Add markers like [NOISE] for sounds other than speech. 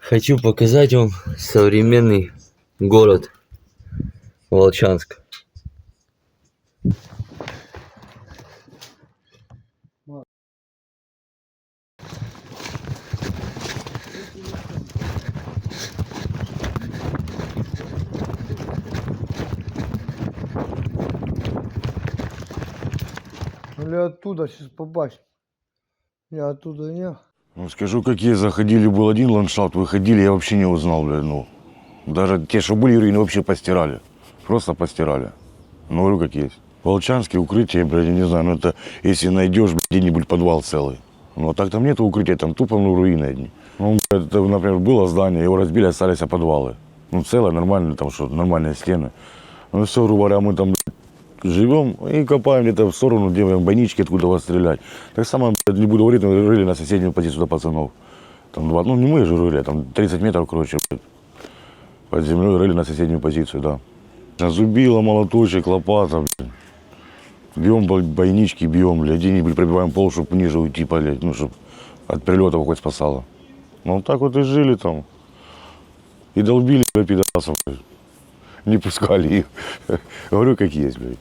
Хочу показать вам современный город Волчанск. Я оттуда сейчас побачу. Я оттуда не. Ну, скажу, какие заходили, был один ландшафт, выходили, я вообще не узнал, блядь, ну. Даже те, что были руины, вообще постирали. Просто постирали. Ну, говорю, как есть. Волчанские укрытия, блядь, я не знаю, ну это, если найдешь, блядь, где-нибудь подвал целый. Ну, а так там нет укрытия, там тупо, ну, руины одни. Ну, блядь, это, например, было здание, его разбили, остались подвалы. Ну, целое, нормально, там что, нормальные стены. Ну, все, говоря, мы там, блядь, живем и копаем где-то в сторону, делаем бойнички, откуда вас стрелять. Так само, блядь, не буду говорить, мы рыли на соседнюю позицию до пацанов. Там два, ну не мы же рыли, а там 30 метров, короче, блядь, под землей рыли на соседнюю позицию, да. Зубила, молоточек, лопата, блядь. Бьем бо- бойнички, бьем, блядь, где-нибудь пробиваем пол, чтобы ниже уйти, блядь, ну, чтобы от прилетов хоть спасало. Ну, так вот и жили там. И долбили, блядь, пидорасов, блядь. Не пускали их. [LAUGHS] Говорю, как есть, блядь.